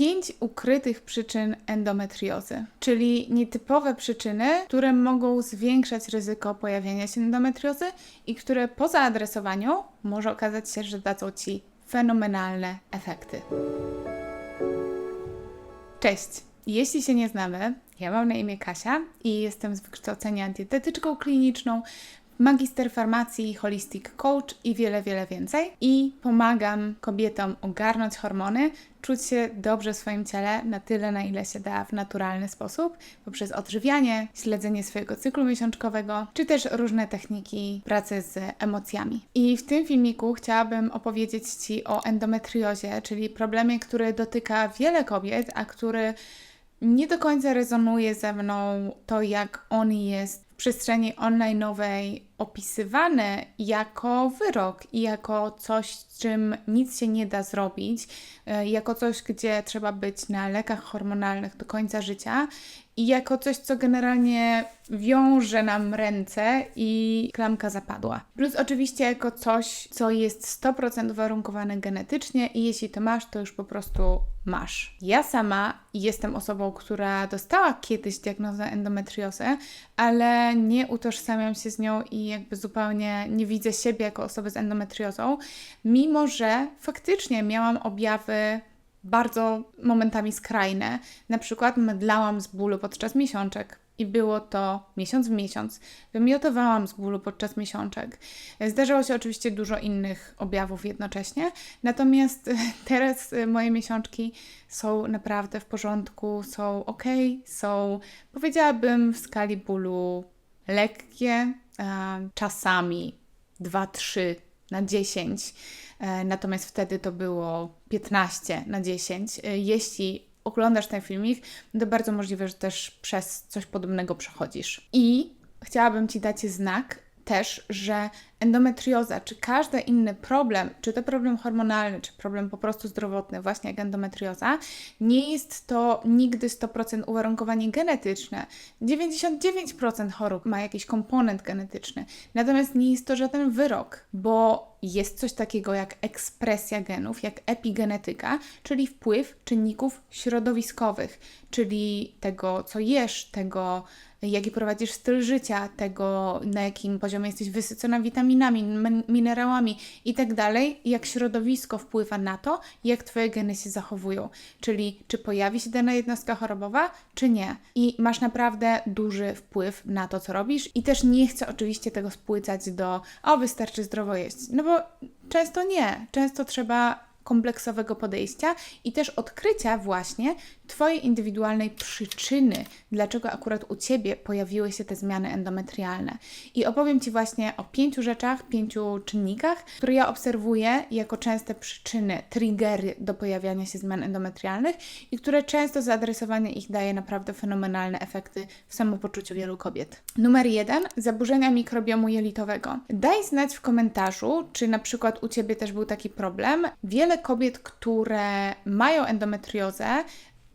pięć ukrytych przyczyn endometriozy, czyli nietypowe przyczyny, które mogą zwiększać ryzyko pojawienia się endometriozy i które po zaadresowaniu może okazać się, że dadzą Ci fenomenalne efekty. Cześć! Jeśli się nie znamy, ja mam na imię Kasia i jestem z wykształcenia dietetyczką kliniczną, magister farmacji, holistic coach i wiele, wiele więcej. I pomagam kobietom ogarnąć hormony, czuć się dobrze w swoim ciele na tyle, na ile się da w naturalny sposób, poprzez odżywianie, śledzenie swojego cyklu miesiączkowego, czy też różne techniki pracy z emocjami. I w tym filmiku chciałabym opowiedzieć Ci o endometriozie, czyli problemie, który dotyka wiele kobiet, a który nie do końca rezonuje ze mną to, jak on jest w przestrzeni online'owej opisywany jako wyrok i jako coś, z czym nic się nie da zrobić, e, jako coś, gdzie trzeba być na lekach hormonalnych do końca życia i jako coś, co generalnie wiąże nam ręce i klamka zapadła. Plus oczywiście jako coś, co jest 100% warunkowane genetycznie i jeśli to masz, to już po prostu masz. Ja sama jestem osobą, która dostała kiedyś diagnozę endometriozę, ale nie utożsamiam się z nią i jakby zupełnie nie widzę siebie jako osoby z endometriozą, mimo że faktycznie miałam objawy bardzo momentami skrajne. Na przykład mdlałam z bólu podczas miesiączek i było to miesiąc w miesiąc. Wymiotowałam z bólu podczas miesiączek. Zdarzało się oczywiście dużo innych objawów jednocześnie, natomiast teraz moje miesiączki są naprawdę w porządku, są ok, są powiedziałabym w skali bólu lekkie, czasami 2-3 na 10, e, natomiast wtedy to było 15 na 10. E, jeśli oglądasz ten filmik, to bardzo możliwe, że też przez coś podobnego przechodzisz. I chciałabym Ci dać znak też, że endometrioza, czy każdy inny problem, czy to problem hormonalny, czy problem po prostu zdrowotny, właśnie jak endometrioza, nie jest to nigdy 100% uwarunkowanie genetyczne. 99% chorób ma jakiś komponent genetyczny, natomiast nie jest to żaden wyrok, bo jest coś takiego jak ekspresja genów, jak epigenetyka, czyli wpływ czynników środowiskowych, czyli tego, co jesz, tego, jaki prowadzisz styl życia, tego, na jakim poziomie jesteś wysycona witaminami, minerałami i tak jak środowisko wpływa na to, jak Twoje geny się zachowują. Czyli czy pojawi się dana jednostka chorobowa, czy nie. I masz naprawdę duży wpływ na to, co robisz. I też nie chcę oczywiście tego spłycać do, o, wystarczy zdrowo jeść. No bo często nie. Często trzeba kompleksowego podejścia i też odkrycia właśnie Twojej indywidualnej przyczyny, dlaczego akurat u Ciebie pojawiły się te zmiany endometrialne. I opowiem Ci właśnie o pięciu rzeczach, pięciu czynnikach, które ja obserwuję jako częste przyczyny, triggery do pojawiania się zmian endometrialnych i które często zaadresowanie ich daje naprawdę fenomenalne efekty w samopoczuciu wielu kobiet. Numer jeden, zaburzenia mikrobiomu jelitowego. Daj znać w komentarzu, czy na przykład u Ciebie też był taki problem. Wiele kobiet, które mają endometriozę,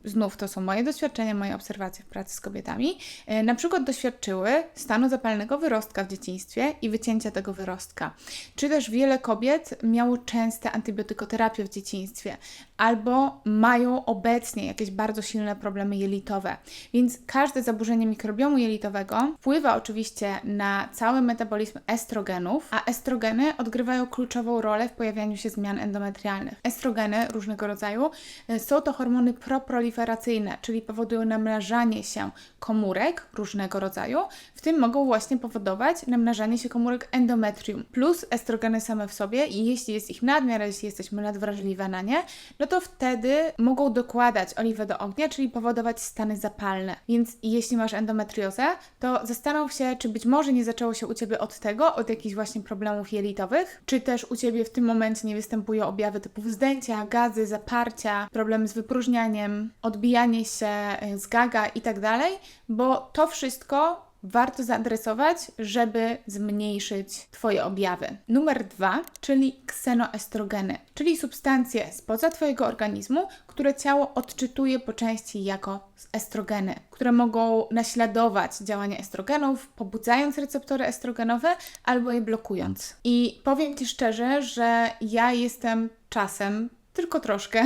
znów to są moje doświadczenia, moje obserwacje w pracy z kobietami, e, na przykład doświadczyły stanu zapalnego wyrostka w dzieciństwie i wycięcia tego wyrostka. Czy też wiele kobiet miało częste antybiotykoterapię w dzieciństwie, albo mają obecnie jakieś bardzo silne problemy jelitowe. Więc każde zaburzenie mikrobiomu jelitowego wpływa oczywiście na cały metabolizm estrogenów, a estrogeny odgrywają kluczową rolę w pojawianiu się zmian endometrialnych. Estrogeny różnego rodzaju e, są to hormony proproliferacyjne, proliferacyjne, czyli powodują namnażanie się komórek różnego rodzaju, w tym mogą właśnie powodować namnażanie się komórek endometrium, plus estrogeny same w sobie i jeśli jest ich nadmiar, jeśli jesteśmy nadwrażliwe na nie, no to wtedy mogą dokładać oliwę do ognia, czyli powodować stany zapalne. Więc jeśli masz endometriozę, to zastanów się, czy być może nie zaczęło się u Ciebie od tego, od jakichś właśnie problemów jelitowych, czy też u Ciebie w tym momencie nie występują objawy typu wzdęcia, gazy, zaparcia, problemy z wypróżnianiem, odbijanie się e, z gaga i tak dalej, bo to wszystko warto zaadresować, żeby zmniejszyć Twoje objawy. Numer dwa, czyli ksenoestrogeny, czyli substancje spoza Twojego organizmu, które ciało odczytuje po części jako estrogeny, które mogą naśladować działanie estrogenów, pobudzając receptory estrogenowe albo je blokując. I powiem Ci szczerze, że ja jestem czasem tylko troszkę.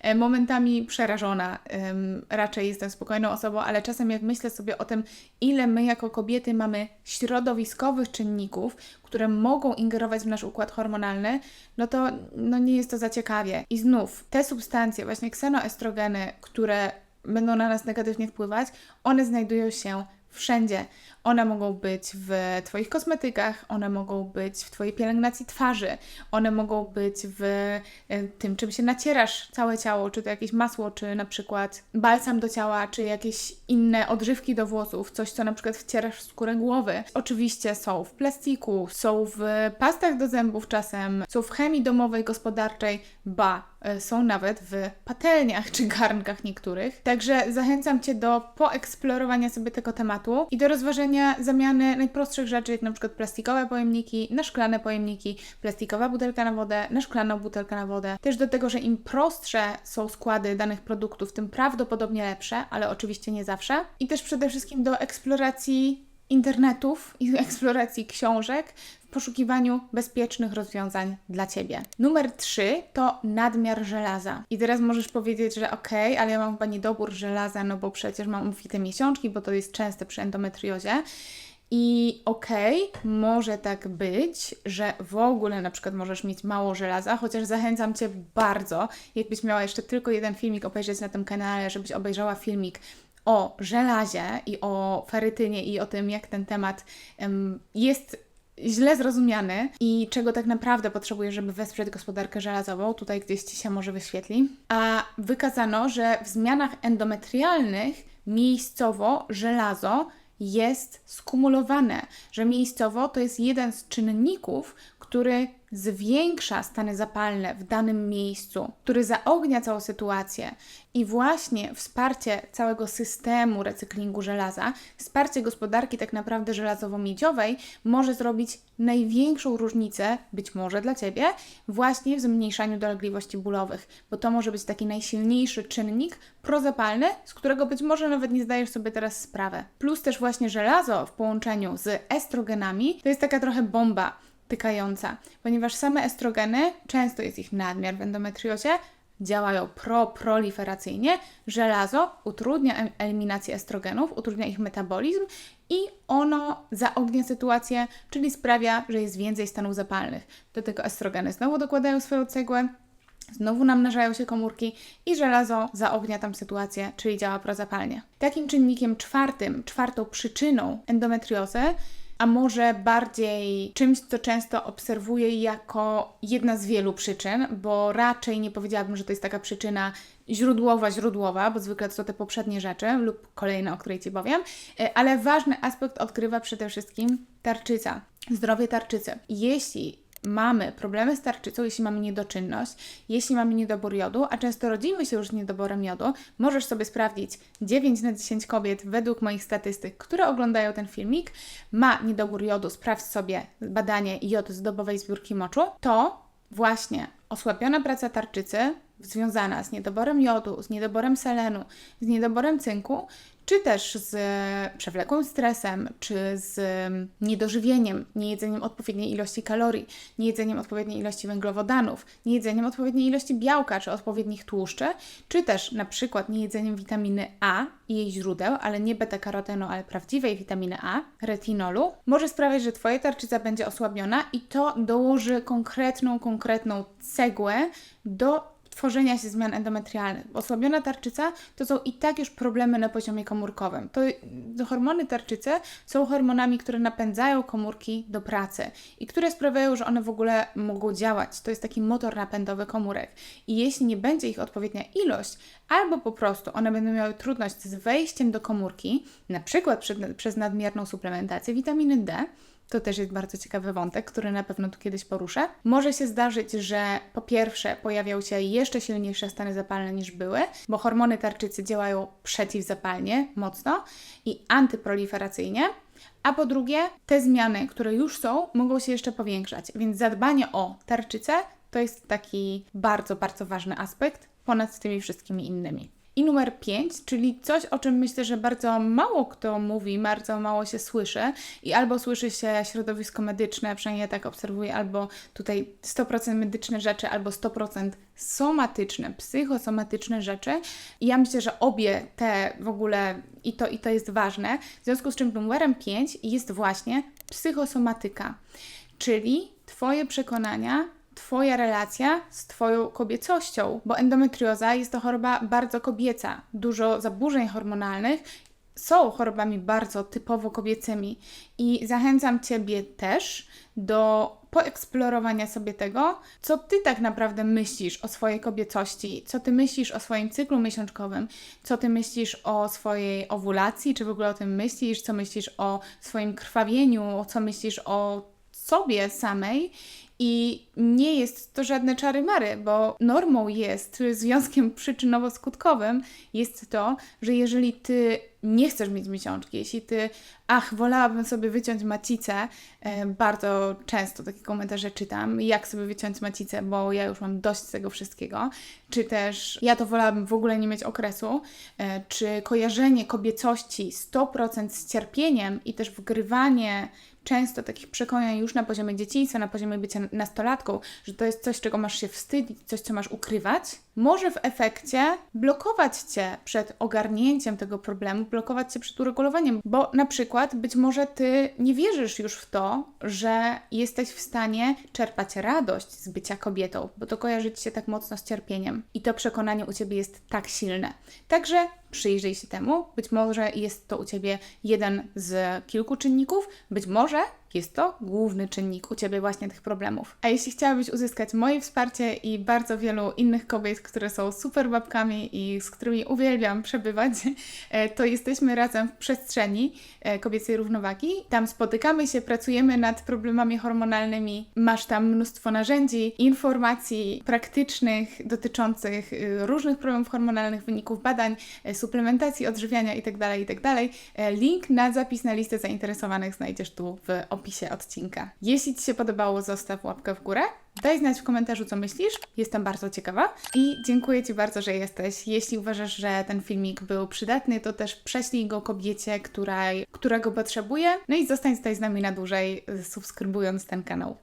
E, Momentami przerażona. Raczej jestem spokojną osobą, ale czasem jak myślę sobie o tym, ile my jako kobiety mamy środowiskowych czynników, które mogą ingerować w nasz układ hormonalny, no to no nie jest to za ciekawie. I znów, te substancje, właśnie ksenoestrogeny, które będą na nas negatywnie wpływać, one znajdują się wszędzie. One mogą być w Twoich kosmetykach, one mogą być w Twojej pielęgnacji twarzy, one mogą być w e, tym, czym się nacierasz całe ciało, czy to jakieś masło, czy na przykład balsam do ciała, czy jakieś inne odżywki do włosów, coś, co na przykład wcierasz w skórę głowy. Oczywiście są w plastiku, są w pastach do zębów czasem, są w chemii domowej, gospodarczej, ba, e, są nawet w patelniach czy garnkach niektórych. Także zachęcam Cię do poeksplorowania sobie tego tematu i do rozważenia zamiany najprostszych rzeczy, jak na przykład plastikowe pojemniki na szklane pojemniki, plastikowa butelka na wodę na szklaną butelkę na wodę. Też do tego, że im prostsze są składy danych produktów, tym prawdopodobnie lepsze, ale oczywiście nie zawsze. I też przede wszystkim do eksploracji internetów i eksploracji książek poszukiwaniu bezpiecznych rozwiązań dla Ciebie. Numer 3 to nadmiar żelaza. I teraz możesz powiedzieć, że okej, okay, ale ja mam chyba niedobór żelaza, no bo przecież mam obfite miesiączki, bo to jest częste przy endometriozie. I okej, okay, może tak być, że w ogóle na przykład możesz mieć mało żelaza, chociaż zachęcam Cię bardzo, jakbyś miała jeszcze tylko jeden filmik obejrzeć na tym kanale, żebyś obejrzała filmik o żelazie i o ferytynie i o tym, jak ten temat jest źle zrozumiany i czego tak naprawdę potrzebuje, żeby wesprzeć gospodarkę żelazową. Tutaj gdzieś Ci się może wyświetli. A wykazano, że w zmianach endometrialnych miejscowo żelazo jest skumulowane, że miejscowo to jest jeden z czynników, który zwiększa stany zapalne w danym miejscu, który zaognia całą sytuację i właśnie wsparcie całego systemu recyklingu żelaza, wsparcie gospodarki tak naprawdę żelazowo-miedziowej może zrobić największą różnicę, być może dla Ciebie, właśnie w zmniejszaniu dolegliwości bólowych, bo to może być taki najsilniejszy czynnik prozapalny, z którego być może nawet nie zdajesz sobie teraz sprawy. Plus też właśnie żelazo w połączeniu z estrogenami to jest taka trochę bomba, tykająca, ponieważ same estrogeny, często jest ich nadmiar w endometriozie, działają pro-proliferacyjnie. Żelazo utrudnia eliminację estrogenów, utrudnia ich metabolizm i ono zaognia sytuację, czyli sprawia, że jest więcej stanów zapalnych. Do tego estrogeny znowu dokładają swoją cegłę, Znowu namnażają się komórki i żelazo zaognia tam sytuację, czyli działa prozapalnie. Takim czynnikiem czwartym, czwartą przyczyną endometriozy a może bardziej czymś, co często obserwuję jako jedna z wielu przyczyn, bo raczej nie powiedziałabym, że to jest taka przyczyna źródłowa, źródłowa, bo zwykle to są te poprzednie rzeczy lub kolejne, o której Ci powiem, e, ale ważny aspekt odgrywa przede wszystkim tarczyca, zdrowie tarczycy. Jeśli mamy problemy z tarczycą, jeśli mamy niedoczynność, jeśli mamy niedobór jodu, a często rodzimy się już z niedoborem jodu, możesz sobie sprawdzić 9 na 10 kobiet według moich statystyk, które oglądają ten filmik, ma niedobór jodu, sprawdź sobie badanie jod z dobowej zbiórki moczu, to właśnie osłabiona praca tarczycy związana z niedoborem jodu, z niedoborem selenu, z niedoborem cynku, czy też z przewlekłym stresem, czy z niedożywieniem, niejedzeniem odpowiedniej ilości kalorii, niejedzeniem odpowiedniej ilości węglowodanów, niejedzeniem odpowiedniej ilości białka, czy odpowiednich tłuszczy, czy też na przykład niejedzeniem witaminy A i jej źródeł, ale nie beta-karotenu, ale prawdziwej witaminy A, retinolu, może sprawiać, że Twoja tarczyca będzie osłabiona i to dołoży konkretną, konkretną cegłę do tworzenia się zmian endometrialnych. Osłabiona tarczyca to są i tak już problemy na poziomie komórkowym. To, to hormony tarczycy są hormonami, które napędzają komórki do pracy i które sprawiają, że one w ogóle mogą działać. To jest taki motor napędowy komórek. I jeśli nie będzie ich odpowiednia ilość, albo po prostu one będą miały trudność z wejściem do komórki, na przykład przez nadmierną suplementację witaminy D, to też jest bardzo ciekawy wątek, który na pewno tu kiedyś poruszę. Może się zdarzyć, że po pierwsze pojawią się jeszcze silniejsze stany zapalne niż były, bo hormony tarczycy działają przeciwzapalnie mocno i antyproliferacyjnie, a po drugie, te zmiany, które już są, mogą się jeszcze powiększać, więc zadbanie o tarczycę to jest taki bardzo, bardzo ważny aspekt ponad tymi wszystkimi innymi. I numer 5, czyli coś, o czym myślę, że bardzo mało kto mówi, bardzo mało się słyszy i albo słyszy się środowisko medyczne, przynajmniej ja tak obserwuję, albo tutaj 100% medyczne rzeczy, albo 100% somatyczne, psychosomatyczne rzeczy. I ja myślę, że obie te w ogóle i to, i to jest ważne, w związku z czym numerem 5 jest właśnie psychosomatyka, czyli Twoje przekonania, Twoja relacja z Twoją kobiecością, bo endometrioza jest to choroba bardzo kobieca. Dużo zaburzeń hormonalnych są chorobami bardzo typowo kobiecymi i zachęcam Ciebie też do poeksplorowania sobie tego, co Ty tak naprawdę myślisz o swojej kobiecości, co Ty myślisz o swoim cyklu miesiączkowym, co Ty myślisz o swojej owulacji, czy w ogóle o tym myślisz, co myślisz o swoim krwawieniu, co myślisz o sobie samej i nie jest to żadne czary-mary, bo normą jest, związkiem przyczynowo-skutkowym jest to, że jeżeli ty nie chcesz mieć miesiączki, jeśli ty, ach, wolałabym sobie wyciąć macicę, e, bardzo często takie komentarze czytam, jak sobie wyciąć macicę, bo ja już mam dość tego wszystkiego, czy też ja to wolałabym w ogóle nie mieć okresu, e, czy kojarzenie kobiecości 100% z cierpieniem i też wgrywanie często takich przekonań już na poziomie dzieciństwa, na poziomie bycia nastolatką, że to jest coś, czego masz się wstydzić, coś, co masz ukrywać, może w efekcie blokować Cię przed ogarnięciem tego problemu, blokować Cię przed uregulowaniem, bo na przykład być może Ty nie wierzysz już w to, że jesteś w stanie czerpać radość z bycia kobietą, bo to kojarzy Ci się tak mocno z cierpieniem i to przekonanie u Ciebie jest tak silne. Także przyjrzyj się temu. Być może jest to u Ciebie jeden z kilku czynników, być może jest to główny czynnik u Ciebie właśnie tych problemów. A jeśli chciałabyś uzyskać moje wsparcie i bardzo wielu innych kobiet, które są super babkami i z którymi uwielbiam przebywać, e, to jesteśmy razem w przestrzeni e, kobiecej równowagi. Tam spotykamy się, pracujemy nad problemami hormonalnymi. Masz tam mnóstwo narzędzi, informacji praktycznych dotyczących y, różnych problemów hormonalnych, wyników badań, e, suplementacji, odżywiania itd. Tak itd. Tak link na zapis na listę zainteresowanych znajdziesz tu w opisie odcinka. Jeśli Ci się podobało, zostaw łapkę w górę. Daj znać w komentarzu, co myślisz. Jestem bardzo ciekawa. I dziękuję Ci bardzo, że jesteś. Jeśli uważasz, że ten filmik był przydatny, to też prześlij go kobiecie, która, która go potrzebuje. No i zostań tutaj z nami na dłużej, subskrybując ten kanał.